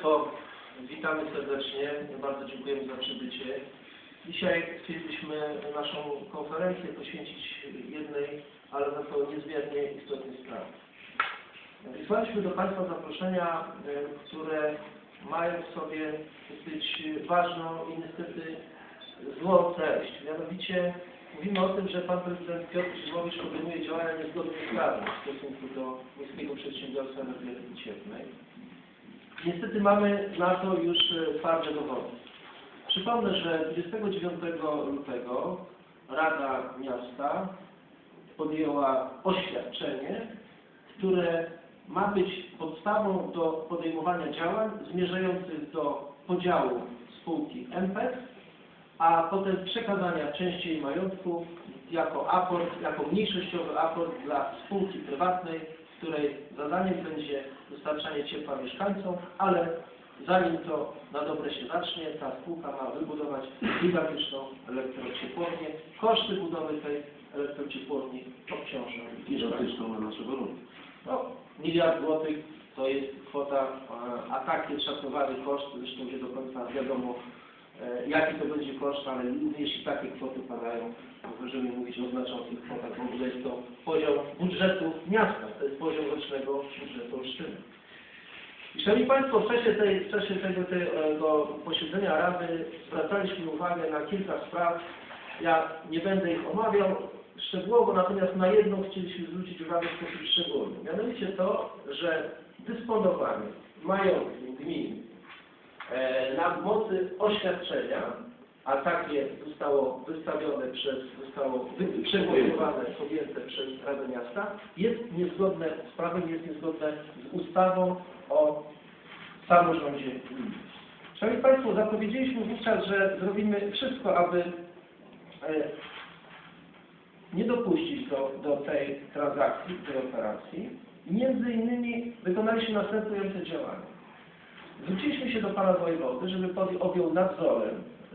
Państwo, witamy serdecznie. Bardzo dziękujemy za przybycie. Dzisiaj chcielibyśmy naszą konferencję poświęcić jednej, ale za to niezmiernie istotnej sprawie. Wysłaliśmy do Państwa zaproszenia, e, które mają w sobie dosyć ważną i niestety złą treść. Mianowicie mówimy o tym, że Pan Prezydent Piotr Szymowicz podejmuje działania niezgodne z prawem w stosunku do Miejskiego Przedsiębiorstwa Energetyki Cieplnej. Niestety mamy na to już e, twarde dowody. Przypomnę, że 29 lutego Rada Miasta podjęła oświadczenie, które ma być podstawą do podejmowania działań zmierzających do podziału spółki MPEC, a potem przekazania części jej majątku jako aport, jako mniejszościowy aport dla spółki prywatnej, której zadaniem będzie dostarczanie ciepła mieszkańcom, ale zanim to na dobre się zacznie, ta spółka ma wybudować gigantyczną elektrociepłownię. Koszty budowy tej elektrociepłowni obciążą. Gigantyczną na naszego rynku. No, miliard złotych to jest kwota, a- tak jest szacowany koszt, zresztą nie do końca wiadomo jaki to będzie koszt, ale jeśli takie kwoty padają, możemy mówić o znaczących kwotach, w ogóle jest to poziom budżetu miasta, to jest poziom rocznego budżetu Olsztyny. I Szanowni Państwo, w czasie, tej, w czasie tego, tego posiedzenia Rady zwracaliśmy uwagę na kilka spraw. Ja nie będę ich omawiał szczegółowo, natomiast na jedną chcieliśmy zwrócić uwagę w sposób szczególny. Mianowicie to, że dysponowanie majątkiem gmin e, na mocy oświadczenia, a takie zostało wystawione przez, zostało przegłosowane, podjęte przez Radę Miasta, jest niezgodne z prawem, jest niezgodne z ustawą o samorządzie gminy. Szanowni Państwo, zapowiedzieliśmy wówczas, że zrobimy wszystko, aby e, nie dopuścić do, do tej transakcji, tej operacji. Między innymi wykonaliśmy następujące działania. Zwróciliśmy się do Pana Wojewody, żeby objął nadzorem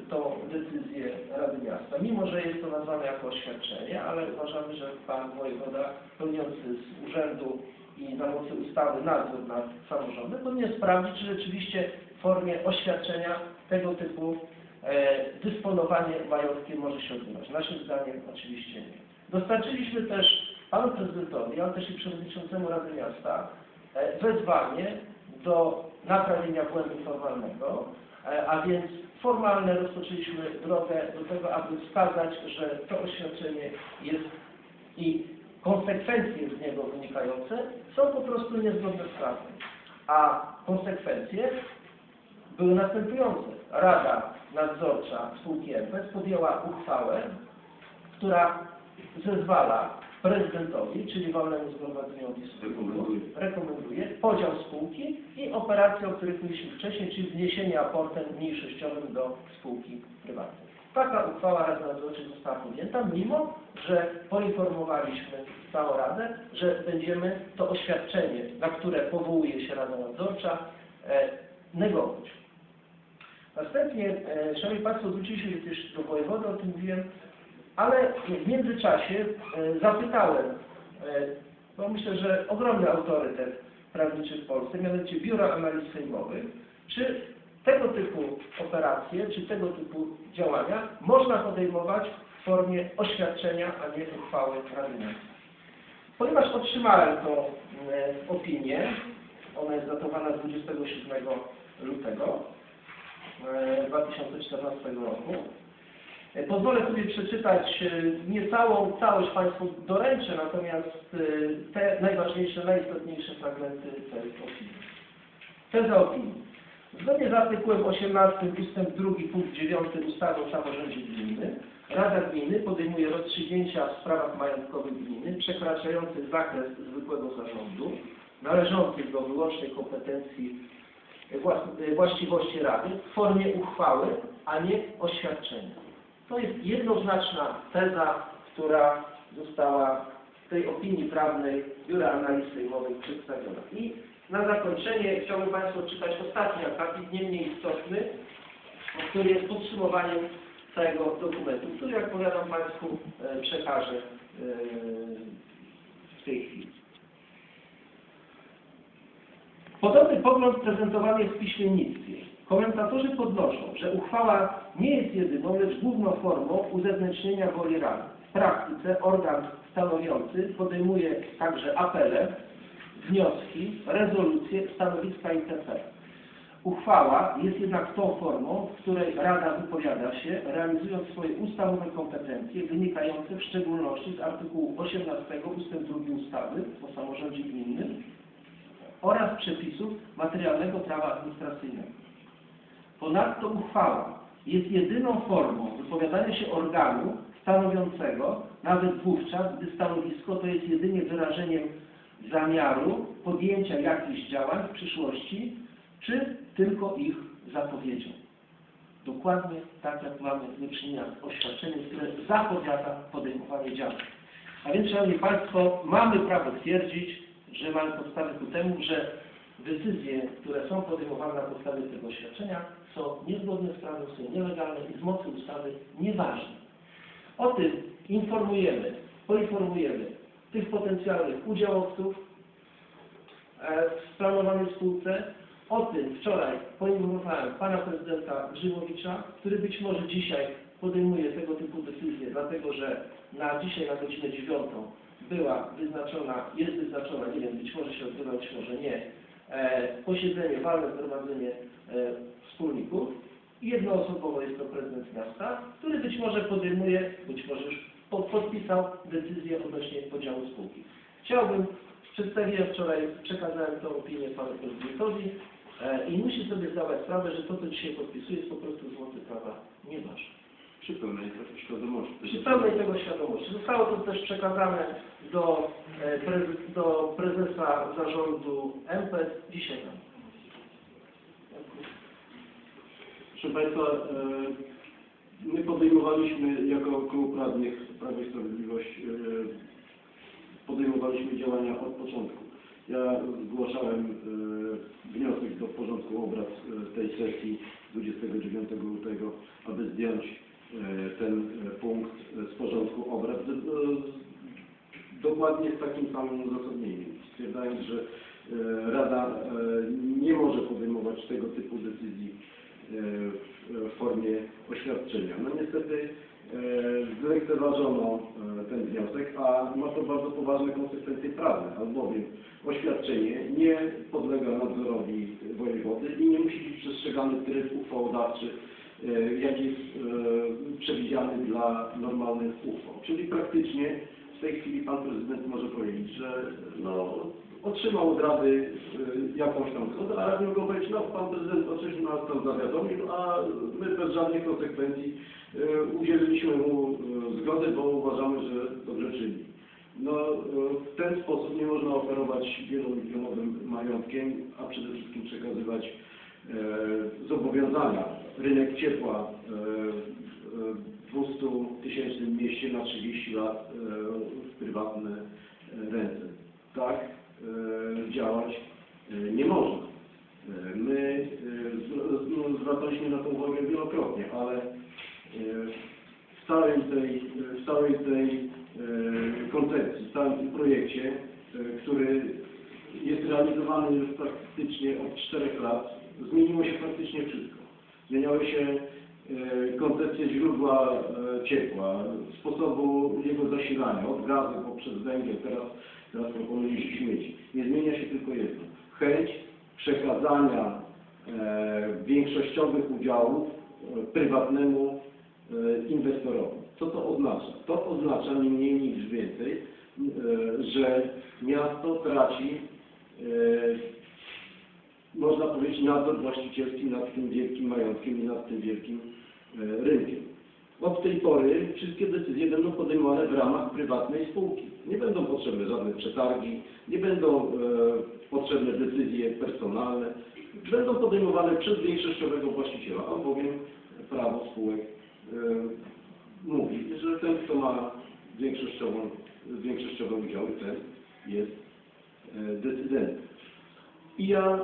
tą decyzję Rady Miasta, mimo że jest to nazwane jako oświadczenie, ale uważamy, że Pan Wojewoda pełniący z urzędu i na mocy ustawy nadzór nad samorządem powinien sprawdzić, czy rzeczywiście w formie oświadczenia tego typu e, dysponowanie majątkiem może się odbywać. Naszym zdaniem oczywiście nie. Dostarczyliśmy też Panu Prezydentowi, ale też i Przewodniczącemu Rady Miasta e, wezwanie do naprawienia błędu formalnego, e, a więc formalne rozpoczęliśmy drogę do tego, aby wskazać, że to oświadczenie jest i konsekwencje z niego wynikające są po prostu niezgodne z prawem. A konsekwencje były następujące. Rada Nadzorcza spółki MPS podjęła uchwałę, która zezwala prezydentowi, czyli walnemu zgromadzeniowi spółki, Rekomenduje. podział spółki i operację, o której mówiliśmy wcześniej, czyli wniesienie aportem mniejszościowym do spółki prywatnej. Taka uchwała Rady Nadzorczej została podjęta, mimo że poinformowaliśmy całą Radę, że będziemy to oświadczenie, na które powołuje się Rada Nadzorcza, e, negować. Następnie, e, Szanowni Państwo, zwróciliśmy się też do wojewody, o tym mówiłem, ale w międzyczasie e, zapytałem, e, bo myślę, że ogromny autorytet prawniczy w Polsce, mianowicie Biura Analiz Sejmowych, czy tego typu operacje, czy tego typu działania można podejmować w formie oświadczenia, a nie uchwały Rady Miasta. Ponieważ otrzymałem tą e, opinię, ona jest datowana 27 lutego e, 2014 roku, Pozwolę sobie przeczytać e, nie całą całość Państwu doręczę, natomiast e, te najważniejsze, najistotniejsze fragmenty tej opinii. Teza opinii. Zgodnie z artykułem 18 ustęp 2 punkt 9 ustawy o samorządzie gminy, Rada Gminy podejmuje rozstrzygnięcia w sprawach majątkowych gminy przekraczających zakres zwykłego zarządu, należących do wyłącznej kompetencji właściwości Rady w formie uchwały, a nie oświadczenia. To jest jednoznaczna teza, która została w tej opinii prawnej Biura Analiz Sejmowych przedstawiona. I na zakończenie chciałbym Państwu odczytać ostatni akapit, nie mniej istotny, który jest podsumowaniem całego dokumentu, który, jak powiadam Państwu, e, przekażę e, w tej chwili. Podobny pogląd prezentowany jest w piśmiennictwie. Komentatorzy podnoszą, że uchwała nie jest jedyną, lecz główną formą uzewnętrznienia woli Rady. W praktyce organ stanowiący podejmuje także apele, wnioski, rezolucje, stanowiska itp. Uchwała jest jednak tą formą, w której Rada wypowiada się, realizując swoje ustawowe kompetencje wynikające w szczególności z artykułu 18 ust. 2 ustawy o samorządzie gminnym oraz przepisów materialnego prawa administracyjnego. Ponadto uchwała jest jedyną formą wypowiadania się organu stanowiącego, nawet wówczas, gdy stanowisko to jest jedynie wyrażeniem zamiaru podjęcia jakichś działań w przyszłości, czy tylko ich zapowiedzią. Dokładnie tak, jak mamy do czynienia z oświadczeniem, które zapowiada podejmowanie działań. A więc, Szanowni Państwo, mamy prawo twierdzić, że mamy podstawy ku temu, że decyzje, które są podejmowane na podstawie tego oświadczenia są niezgodne z prawem, są nielegalne i z mocy ustawy nieważne. O tym informujemy, poinformujemy tych potencjalnych udziałowców e, w planowanej spółce. O tym wczoraj poinformowałem pana prezydenta Grzymowicza, który być może dzisiaj podejmuje tego typu decyzje, dlatego że na dzisiaj na godzinę dziewiątą była wyznaczona, jest wyznaczona, nie wiem, być może się odbywa, być może nie, posiedzenie, walne zgromadzenie e, wspólników. Jednoosobowo jest to prezydent miasta, który być może podejmuje, być może już po- podpisał decyzję odnośnie podziału spółki. Chciałbym, przedstawiłem wczoraj, przekazałem tą opinię panu prezydentowi e, i musi sobie zdawać sprawę, że to, co dzisiaj podpisuje, jest po prostu z mocy prawa nieważne. Przy pełnej świadomości. Przy pełnej tego świadomości. Zostało to też przekazane do, e, prez, do prezesa zarządu MPES dzisiaj rano. Proszę Państwa, e, my podejmowaliśmy jako klub radnych Prawo i Sprawiedliwość e, podejmowaliśmy działania od początku. Ja zgłaszałem e, wniosek do porządku obrad e, tej sesji 29 lutego, aby zdjąć e, ten e, punkt e, z porządku obrad. e, Dokładnie z takim samym uzasadnieniem, stwierdzając, że e, Rada e, nie może podejmować tego typu decyzji e, w- formie oświadczenia. No niestety e, zlekceważono e, ten wniosek, a ma to bardzo poważne konsekwencje prawne, albowiem oświadczenie nie podlega nadzorowi wojewody i nie musi być przestrzegany tryb uchwałodawczy, e, jak jest e, przewidziany dla normalnych uchwał. Czyli praktycznie w tej chwili pan prezydent może powiedzieć, że no, otrzymał od Rady y, jakąś tam zgodę, a Rada mogą powiedzieć, no pan prezydent o czymś nas tam zawiadomił, a my bez żadnych konsekwencji udzieliliśmy mu zgody, bo uważamy, że dobrze czyni. No, w ten sposób nie można operować wielomilionowym majątkiem, a przede wszystkim przekazywać e, zobowiązania. Rynek ciepła e, w 200 tysięcznym mieście na 30 lat e, w prywatne e, ręce. Tak e, działać e, nie można. E, My e, z- zwracaliśmy na to uwagę wielokrotnie, ale e, w całej tej, w całej tej e, koncepcji, w całym tym projekcie, e, który jest realizowany już praktycznie od czterech lat, zmieniło się praktycznie wszystko. Zmieniały się e, koncepcje źródła e, ciepła, sposobu jego zasilania, od gazu poprzez węgiel, teraz, teraz proponuje się śmieci. Nie zmienia się tylko jedno. Chęć przekazania e, większościowych udziałów prywatnemu inwestorowi. Co to oznacza? To oznacza nie mniej niż więcej, że miasto traci, można powiedzieć, nadzór właścicielski nad tym wielkim majątkiem i nad tym wielkim e, rynkiem. Od tej pory wszystkie decyzje będą podejmowane w ramach prywatnej spółki. Nie będą potrzebne żadne przetargi, nie będą e, potrzebne decyzje personalne. Będą podejmowane przez większościowego właściciela, albowiem prawo spółek e, mówi, że ten, kto ma większościową, większościowy udział, ten jest e, decydentem. I ja e,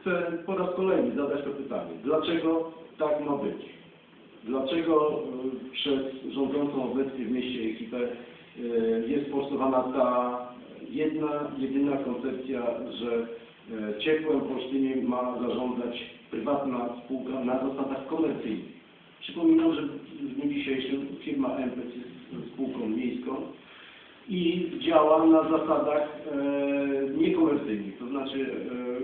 chcę po raz kolejny zadać to pytanie. Dlaczego tak ma być? Dlaczego e, przez rządzącą obecnie w mieście ekipę jest forsowana ta jedna, jedyna koncepcja, że Ciepłem Olsztynie ma zarządzać prywatna spółka na zasadach komercyjnych. Przypominam, że w dniu dzisiejszym firma MPC jest spółką miejską i działa na zasadach e, niekomercyjnych, to znaczy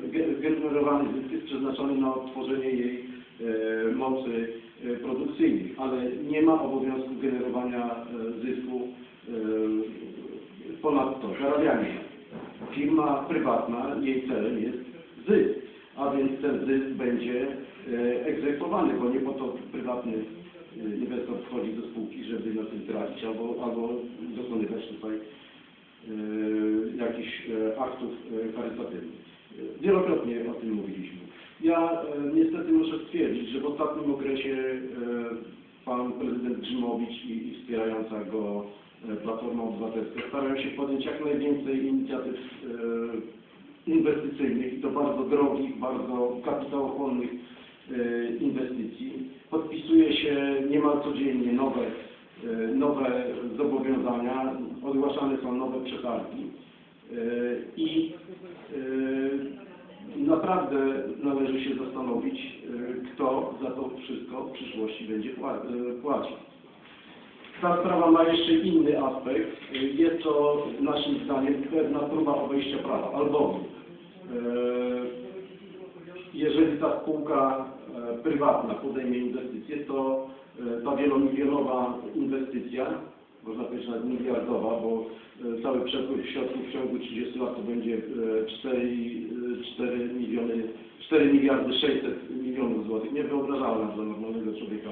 e, ge- generowany zysk jest przeznaczony na odtworzenie jej e, mocy produkcyjnych, ale nie ma obowiązku generowania zysku ponadto, zarabiania. Firma prywatna, jej celem jest zysk, a więc ten zysk będzie egzekwowany, bo nie po to prywatny inwestor wchodzi do spółki, żeby na tym tracić albo, albo dokonywać tutaj e, jakichś e, aktów e, charytatywnych. Wielokrotnie o tym mówiliśmy. Ja niestety muszę stwierdzić, że w ostatnim okresie pan prezydent Grzymowicz i, i wspierająca go Platforma Obywatelska starają się podjąć jak najwięcej inicjatyw inwestycyjnych i to bardzo drogich, bardzo kapitałochłonnych inwestycji. Podpisuje się niemal codziennie nowe, e, nowe zobowiązania, ogłaszane są nowe przetargi e, i naprawdę należy się zastanowić, kto za to wszystko w przyszłości będzie pła- płacił. Ta sprawa ma jeszcze inny aspekt. Jest to naszym zdaniem pewna próba obejścia prawa, e, jeżeli ta spółka e, prywatna podejmie inwestycję, to e, ta wielomilionowa inwestycja, można powiedzieć nawet miliardowa, bo e, cały przepływ środków w ciągu 30 lat to będzie e, 4, e, 4 miliony, 4 miliardy 600 milionów złotych. Niewyobrażalna dla normalnego człowieka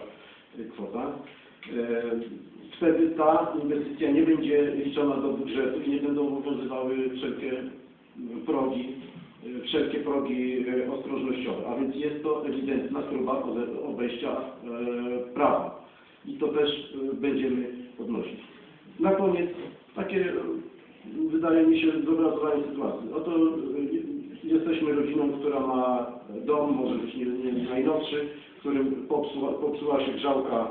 kwota. Wtedy ta inwestycja nie będzie liczona do budżetu i nie będą obowiązywały wszelkie progi, wszelkie progi e, ostrożnościowe. A więc jest to ewidentna próba obejścia e, prawa. I to też będziemy podnosić. Na koniec takie, wydaje mi się, zobrazowanie sytuacji. Oto jesteśmy rodziną, która ma dom, może być nie, nie najnowszy, w którym popsuła, popsuła się grzałka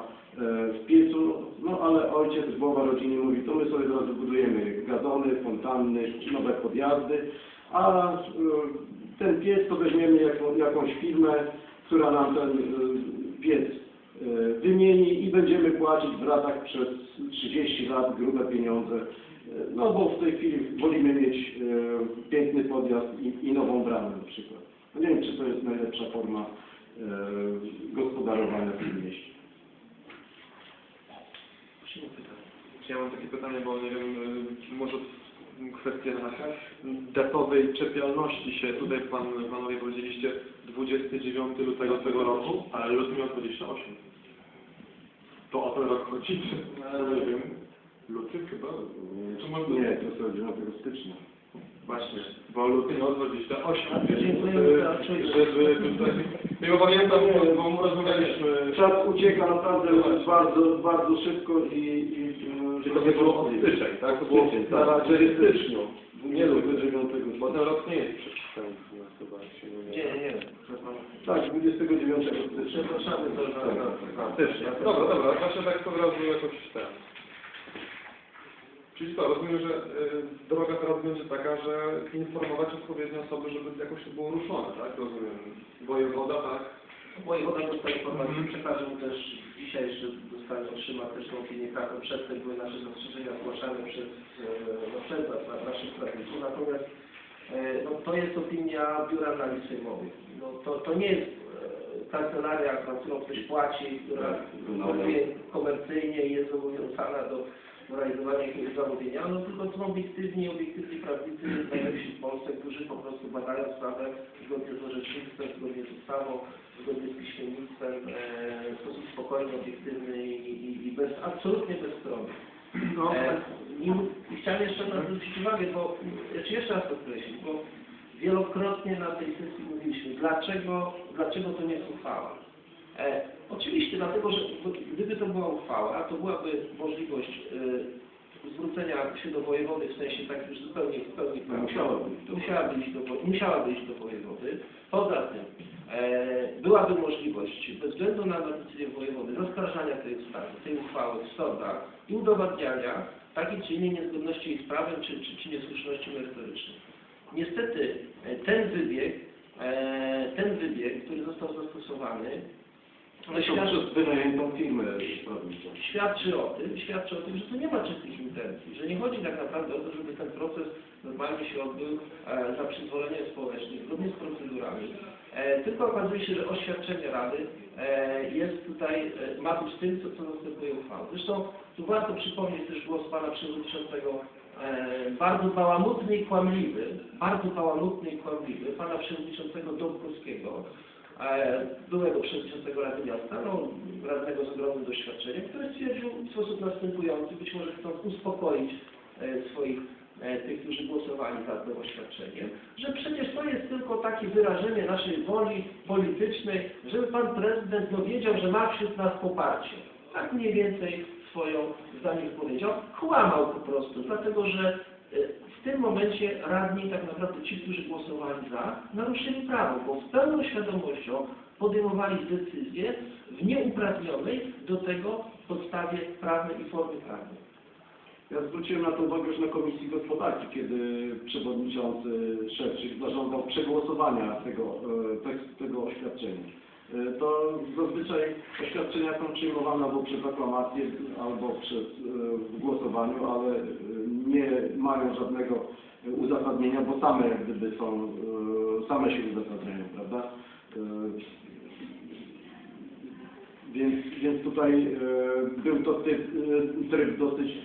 w piecu, no ale ojciec, głowa rodziny mówi, to my sobie teraz budujemy gazony, fontanny, nowe podjazdy, a e, ten piec to weźmiemy jako, jakąś firmę, która nam ten e, piec e, wymieni i będziemy płacić w ratach przez 30 lat grube pieniądze. No bo w tej chwili wolimy mieć piękny podjazd i, i nową bramę na przykład. No nie wiem, czy to jest najlepsza forma gospodarowania w tym mieście. Ja mam takie pytanie, bo nie wiem, może kwestia datowej czepialności się. Tutaj pan, panowie powiedzieliście 29 lutego tego roku, ale luty miał 28. To o ten rok chodzi? Nie wiem. Luty chyba? Czy może Nie, to jest od 9 stycznia. Właśnie, bo luty miał 28. więc, Dziękujemy y, za czujność. Żeby tutaj... Ja pamiętam, bo- bo rozmawialiśmy... Czas ucieka naprawdę bardzo, bardzo szybko i... i Czy to nie było od styczeń, tak? To było na tak. razie w styczniu. Nie luty. 29 Bo ten rok nie jest przeciwstawny chyba się nie Nie, nie. Tak, 29 stycznia. Przepraszamy za... Dobra, dobra, właśnie tak od razu jakoś ten. Czyli co, rozumiem, że y, droga teraz będzie taka, że informować odpowiednie osoby, żeby jakoś to było ruszone, tak? Rozumiem. Wojewoda, tak? Wojewoda dostaje informację, Mhm. przekażę mu też dzisiaj jeszcze dostanie, otrzyma też tą opinię prawną. Przedtem były nasze zastrzeżenia zgłaszane przez, e, no, przez nas, na naszych prawników. Natomiast e, no, to jest opinia Biura Analiz Sejmowych. No, to, to nie jest e, kancelaria, za którą ktoś płaci, która Tak, pracuje komercyjnie i jest zobowiązana do realizowania jakiegoś zamówienia, no tylko są obiektywni, obiektywni prawnicy najlepsi w Polsce, którzy po prostu badają sprawę zgodnie z orzecznictwem, zgodnie z ustawą, zgodnie z piśmiennictwem, e, w sposób spokojny, obiektywny i, i, i bez, absolutnie bezstronny. No, E, i, I chciałem jeszcze na to zwrócić uwagę, bo znaczy jeszcze raz podkreślić, bo wielokrotnie na tej sesji mówiliśmy, dlaczego, dlaczego to nie jest uchwała. E, oczywiście dlatego, że gdyby to była uchwała, to byłaby możliwość e, zwrócenia się do wojewody w sensie tak już zupełnie, zupełnie No, musiałaby. iść do, musiałaby iść do wojewody. Poza tym e, byłaby możliwość, bez względu na decyzję wojewody, zaskarżania tej tej uchwały w sądach i udowadniania takiej czy innej niezgodności jej z prawem, czy, czy, czy niesłuszności merytorycznej. Niestety e, ten wybieg, e, ten wybieg, który został zastosowany, świadczy, wynajętą firmę prawniczą. świadczy o tym, świadczy o tym, że tu nie ma czystych intencji, że nie chodzi tak naprawdę o to, żeby ten proces normalnie się odbył e, za przyzwoleniem społecznym, zgodnie z procedurami, e, tylko okazuje się, że oświadczenie Rady e, jest tutaj, e, ma być tym, co, co następuje uchwałą. Zresztą tu warto przypomnieć też głos Pana Przewodniczącego, e, bardzo bałamutny i kłamliwy, bardzo bałamutny i kłamliwy, Pana Przewodniczącego Dąbrowskiego, byłego przewodniczącego Rady Miasta, no, radnego z ogromnym doświadczeniem, który stwierdził w sposób następujący, być może chcąc uspokoić e, swoich, e, tych, którzy głosowali za tym oświadczeniem, że przecież to jest tylko takie wyrażenie naszej woli politycznej, żeby pan prezydent no, wiedział, że ma wśród nas poparcie. Tak mniej więcej swoją zdaniem powiedział. Kłamał po prostu, dlatego że e, w tym momencie radni, tak naprawdę ci, którzy głosowali za, naruszyli prawo, bo z pełną świadomością podejmowali decyzję w nieuprawnionej do tego podstawie prawnej i formy prawnej. Ja zwróciłem na to uwagę już na Komisji Gospodarki, kiedy przewodniczący Szewczyk zażądał przegłosowania tego, e, tego oświadczenia. E, To zazwyczaj oświadczenia są przyjmowane albo przez aklamację, albo przez e, w głosowaniu, ale e, nie mają żadnego uzasadnienia, bo same gdyby są, same się uzasadniają, prawda? Więc, więc tutaj był to typ, tryb dosyć,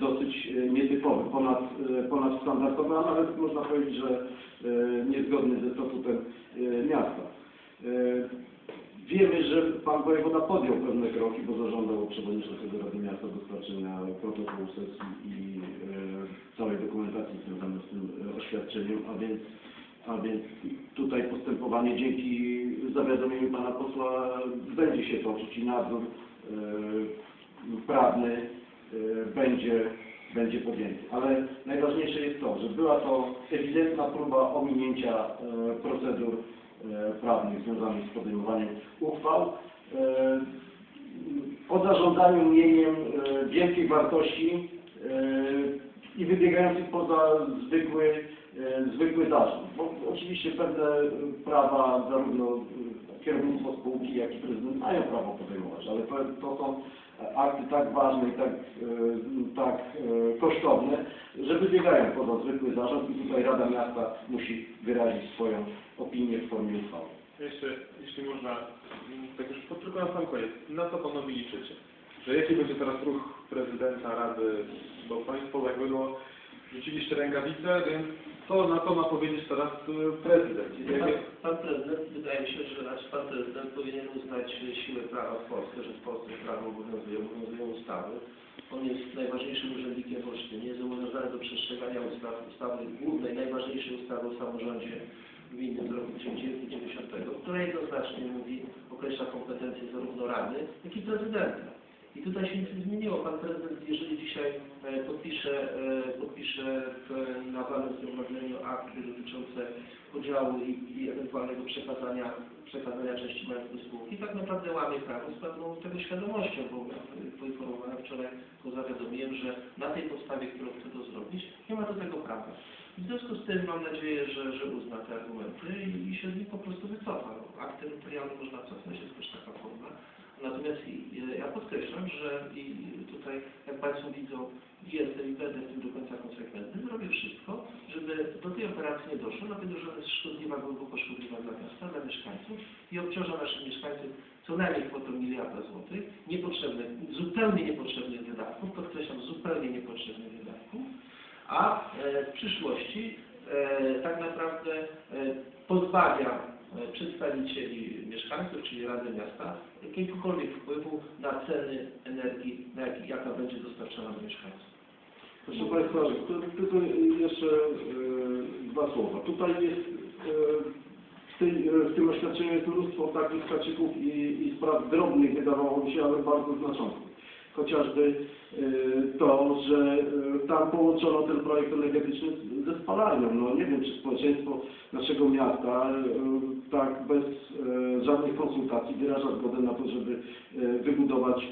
dosyć nietypowy, ponad, ponadstandardowy, a nawet można powiedzieć, że niezgodny ze statutem miasta. Wiemy, że Pan Wojewoda podjął pewne kroki, bo zażądał od Przewodniczącego Rady Miasta dostarczenia protokołu sesji i e, całej dokumentacji związanej z tym e, oświadczeniem, a więc, a więc tutaj postępowanie dzięki zawiadomieniu Pana Posła będzie się toczyć i nadzór e, prawny e, będzie, będzie podjęty. Ale najważniejsze jest to, że była to ewidentna próba ominięcia e, procedur prawnych związanych z podejmowaniem uchwał e, o zarządzaniu mieniem e, wielkiej wartości e, i wybiegających poza zwykły, e, zwykły zarząd. Bo oczywiście pewne e, prawa zarówno e, kierownictwo spółki, jak i prezydent mają prawo podejmować, ale to, to są akty tak ważne i tak, e, tak e, kosztowne, że wybiegają poza zwykły zarząd i tutaj Rada Miasta musi wyrazić swoją opinię w formie uchwały. Jeszcze, jeśli można, tak już tylko na sam koniec, na co panowie liczycie? Że jaki będzie teraz ruch prezydenta Rady, bo państwo jakby no, rzuciliście rękawice, więc co na to ma powiedzieć teraz y, prezydent? Pan, pan prezydent, wydaje mi się, że znaczy pan prezydent powinien uznać siłę prawa w Polsce, że w Polsce prawo obowiązuje, obowiązują ustawy. On jest najważniejszym urzędnikiem w Olsztynie, jest zobowiązany do przestrzegania ustaw, ustawy głównej, najważniejszej ustawy o samorządzie gminnym z roku 1990, która jednoznacznie mówi, określa kompetencje zarówno Rady, jak i prezydenta. I tutaj się nic nie zmieniło. Pan prezydent, jeżeli dzisiaj e, podpisze, e, podpisze w, na walnym zgromadzeniu akty dotyczące podziału i, i ewentualnego przekazania, przekazania części majątku spółki, tak naprawdę łamie prawo z pewną tego świadomością, bo poinformowałem wczoraj, go zawiadomiłem, że na tej podstawie, którą chce to zrobić, nie ma do tego prawa. W związku z tym mam nadzieję, że, że uzna te argumenty i, i się z nich po prostu wycofa. Akty notarialne można cofnąć, jest też taka forma. Natomiast ja podkreślam, że i tutaj, jak Państwo widzą, jestem i będę w tym do końca konsekwentny, zrobię wszystko, żeby do tej operacji nie doszło, dlatego że ona jest szkodliwa, głęboko szkodliwa dla miasta, dla mieszkańców i obciąża naszych mieszkańców co najmniej kwotą miliarda złotych, niepotrzebnych, zupełnie niepotrzebnych wydatków, podkreślam, zupełnie niepotrzebnych wydatków, a e, w przyszłości e, tak naprawdę e, pozbawia przedstawicieli mieszkańców, czyli Rady Miasta, jakiegokolwiek wpływu na ceny energii, na jak, jaka będzie dostarczana do mieszkańców. Proszę Państwa, tylko jeszcze e, dwa słowa. Tutaj jest e, w, tej, e, w tym oświadczeniu jest mnóstwo takich haczyków i, i spraw drobnych, wydawało mi się, ale bardzo znaczących. Chociażby e, to, że e, tam połączono ten projekt energetyczny ze spalarnią. No nie wiem, czy społeczeństwo naszego miasta e, tak bez żadnych konsultacji wyraża zgodę na to, żeby wybudować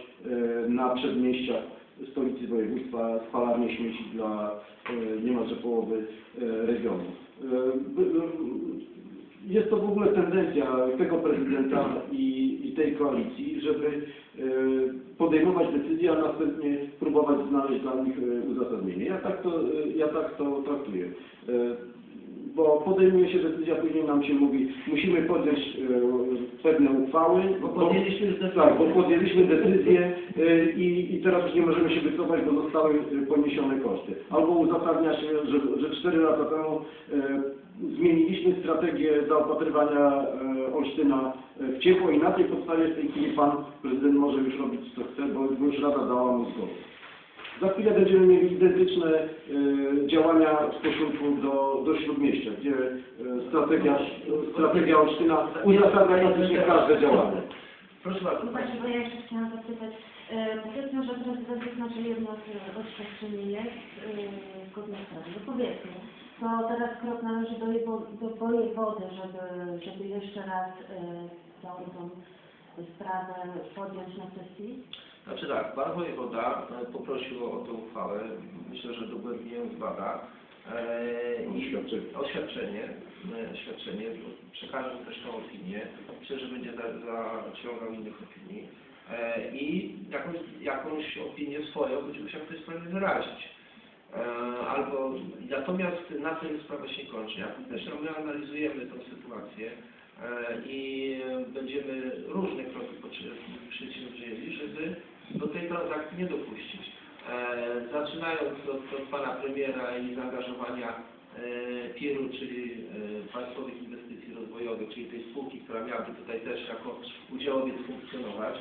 na przedmieściach stolicy województwa spalarnię śmieci dla niemalże połowy regionu. Jest to w ogóle tendencja tego prezydenta i, i tej koalicji, żeby e, podejmować decyzje, a następnie próbować znaleźć dla nich e, uzasadnienie. Ja tak to, e, ja tak to traktuję. Bo podejmuje się decyzja, później nam się mówi, musimy podjąć pewne uchwały, Bo podjęliśmy już decyzję. tak, bo podjęliśmy decyzję y, i, i teraz już nie możemy się wycofać, bo zostały poniesione koszty. Albo uzasadnia się, że, że 4 lata temu y, zmieniliśmy strategię zaopatrywania y, Olsztyna w ciepło i na tej podstawie w tej chwili pan prezydent może już robić co chce, bo już Rada dała mu zgodę. Za chwilę będziemy mieli identyczne y, działania w stosunku do, do Śródmieścia, gdzie strategia, strategia Olsztyna uzasadnia praktycznie każde działanie. Proszę bardzo. No właśnie, bo ja jeszcze chciałam zapytać, e, powiedzmy, że prezydent wyznaczy jedno z oświadczenie jest e, zgodnie z prawem. No powiedzmy, to teraz krok należy do, jego- do wojewody, żeby, żeby jeszcze raz e, całą tą sprawę podjąć na sesji. Znaczy tak, Pan Wojewoda e, poprosił o tę uchwałę, myślę, że dogłębnie ją zbada. E, i- Oświadczenie. Oświadczenie, przekażę też tą opinię, myślę, że będzie za- zaciągał innych opinii i jakąś, jakąś opinię swoją będzie musiał w tej sprawie wyrazić. E, Albo, natomiast na tym sprawa się kończy. Jak też my analizujemy tę sytuację e, i będziemy różne kroki przedsięwzięli, żeby do tej transakcji nie dopuścić. E, Zaczynając od, od pana premiera i zaangażowania PIR-u, czyli Państwowych Inwestycji Rozwojowych, czyli tej spółki, która miałaby tutaj też jako udziałowiec funkcjonować.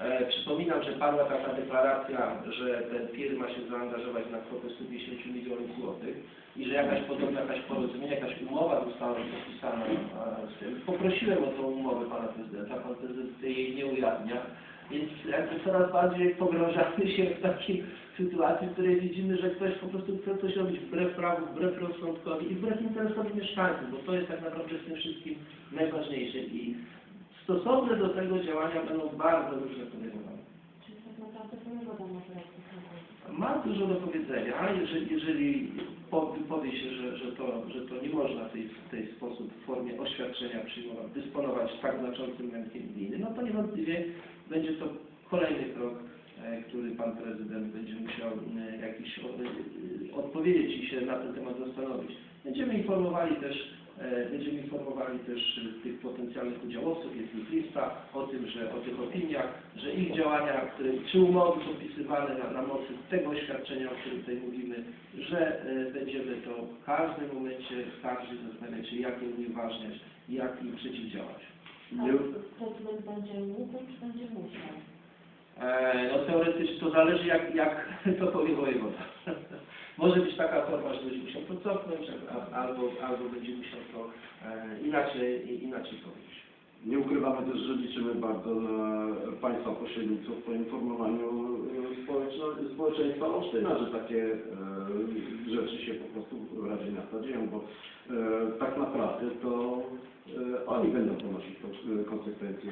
E, Przypominam, że padła taka deklaracja, że ten PIR ma się zaangażować na kwotę 110 milionów złotych i że jakaś podobna jakaś porozumienie, jakaś umowa została podpisana e, z tym. Poprosiłem o tą umowę pana prezydenta, pan prezydent jej nie ujawnia, więc jakby coraz bardziej pogrążamy się w takiej sytuacji, w której widzimy, że ktoś po prostu chce coś robić wbrew prawu, wbrew rozsądkowi i wbrew interesowi mieszkańców, bo to jest tak naprawdę w tym wszystkim najważniejsze i stosowne do tego działania będą bardzo różne podejmowane. Czyli tak naprawdę może Ma dużo do powiedzenia, jeżeli, jeżeli po- wypowie się, że, że, to, że to nie można w tej, w tej sposób w formie oświadczenia przyjmować, dysponować tak znaczącym majątkiem gminy, no to niewątpliwie będzie to kolejny krok, e, który pan prezydent będzie musiał e, jakiś e, odpowiedzieć i się na ten temat zastanowić. Będziemy informowali też Będziemy informowali też e, tych potencjalnych udziałowców, jest ich lista o tym, że o tych opiniach, że ich działania, które, czy umowy podpisywane na, na mocy tego oświadczenia, o którym tutaj mówimy, że e, będziemy to w każdym momencie każdy zastanawiać się, jak je unieważniać, jak im przeciwdziałać. Prezydent będzie mógł, czy będzie musiał? E, no teoretycznie to zależy jak, jak to powie wojewoda. Może być taka forma, że będzie musiał to cofnąć, albo, albo będzie musiał to e, inaczej, inaczej powiedzieć. Nie ukrywamy też, że liczymy bardzo na Państwa pośrednictwo w poinformowaniu e, społeczeństwa Olsztyna, że takie e, rzeczy się po prostu Radzie Miasta dzieją, bo tak naprawdę to oni będą ponosić ko- konsekwencje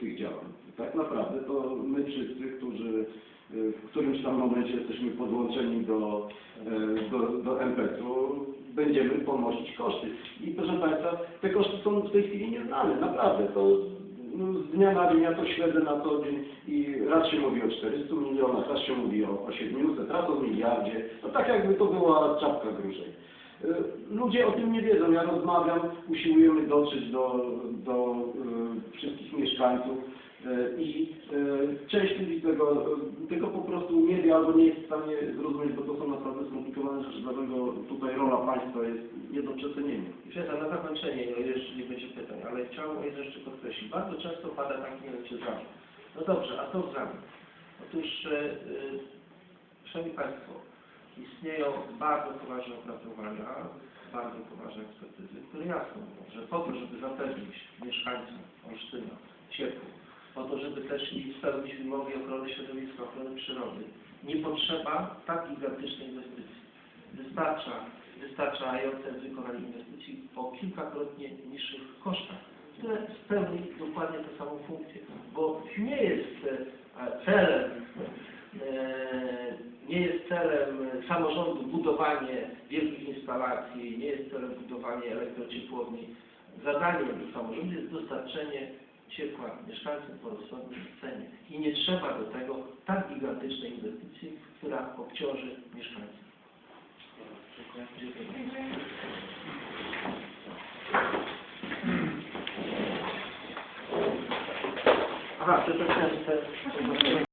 tych działań. Tak naprawdę to my wszyscy, którzy w którymś tam momencie jesteśmy podłączeni do, e, do, do MPC-u, będziemy ponosić koszty. I proszę Państwa, te koszty są w tej chwili nieznane, naprawdę. To no, z dnia na dzień ja to śledzę na co dzień i raz się mówi o 400 milionach, raz się mówi o, o 700, raz o miliardzie. To tak jakby to była czapka gruszej. Y, Ludzie o tym nie wiedzą. Ja rozmawiam, usiłujemy dotrzeć do, do y, wszystkich mieszkańców i y, część ludzi tego, tego po prostu nie wie albo nie jest w stanie zrozumieć, bo to są naprawdę skomplikowane rzeczy, dlatego tutaj rola państwa jest nie do przecenienia. Przepraszam, na zakończenie, no jeszcze nie będzie pytań, ale chciałbym jeszcze podkreślić. Bardzo często pada taki mianowicie zarzut. No dobrze, a co zamian? Otóż, e, e, Szanowni Państwo, istnieją bardzo poważne opracowania, bardzo poważne ekspertyzy, które jasno mówią, że po to, żeby zapewnić mieszkańcom Olsztyna ciepło, po to, żeby też i spełnić wymogi ochrony środowiska, ochrony przyrody, nie potrzeba tak gigantycznej inwestycji. Wystarcza, wystarczające wykonanie inwestycji o kilkakrotnie niższych kosztach, które spełni dokładnie tę samą funkcję, bo nie jest e, celem e, nie jest celem samorządu budowanie wielkich instalacji, nie jest celem budowanie elektrociepłowni. Zadaniem samorządu jest dostarczenie ciepła mieszkańcom po rozsądnej cenie. I nie trzeba do tego tak gigantycznej inwestycji, która obciąży mieszkańców. Dziękuję. Aha, przepraszam, te